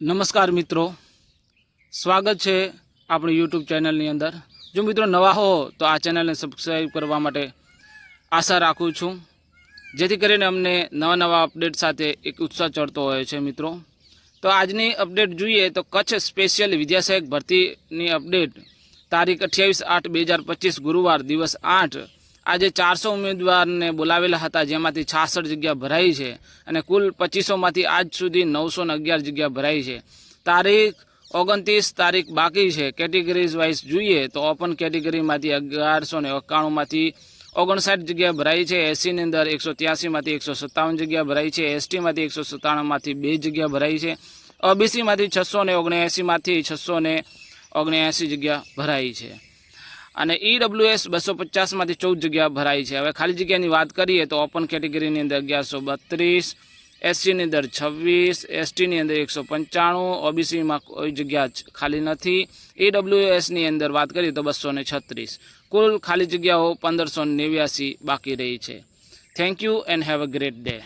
નમસ્કાર મિત્રો. સ્વાગત છે આપણી યુટ્યુબ ચેનલની અંદર. જો મિત્રો નવા હો, તો આ ચેનલને સબસ્ક્રાઈબ કરવા માટે આશા રાખું છું. જેથી કરીને અમને નવા નવા અપડેટ સાથે એક ઉત્સાહ ચડતો હોય છે મિત્રો. તો આજની અપડેટ જોઈએ તો કચ્છ સ્પેશિયલ વિદ્યાસહાયક ભરતીની અપડેટ તારીખ અઠ્યાવીસ આઠ બે ગુરુવાર દિવસ આઠ આજે ચારસો ઉમેદવારને બોલાવેલા હતા, જેમાંથી છાસઠ જગ્યા ભરાઈ છે અને કુલ પચીસોમાંથી આજ સુધી નવસો ને અગિયાર જગ્યા ભરાઈ છે. તારીખ ઓગણત્રીસ તારીખ બાકી છે. કેટેગરીઝ વાઇઝ જોઈએ તો ઓપન કેટેગરીમાંથી અગિયારસો ને એકાણુંમાંથી ઓગણસાઠ જગ્યા ભરાઈ છે. એસીની અંદર એકસો ત્યાસીમાંથી એકસો સત્તાવન જગ્યા ભરાઈ છે. એસટીમાંથી એકસો સત્તાણુંમાંથી બે જગ્યા ભરાઈ છે. ઓબીસીમાંથી છસો ને ઓગણએંસીમાંથી છસો ને ઓગણએંસી જગ્યા ભરાઈ છે. અને ઈડબ્લ્યુએસ બસો પચાસમાંથી ચૌદ જગ્યા ભરાઈ છે. હવે ખાલી જગ્યાની વાત કરીએ તો ઓપન કેટેગરીની અંદર અગિયારસો બત્રીસ એસસીની અંદર છવ્વીસ એસટીની અંદર એકસો પંચાણું ઓબીસીમાં કોઈ જગ્યા ખાલી નથી. ઈડબ્લ્યુએસની અંદર વાત કરીએ તો બસો ને છત્રીસ. કુલ ખાલી જગ્યાઓ પંદરસો નેવ્યાસી બાકી રહી છે. Thank you and have a great day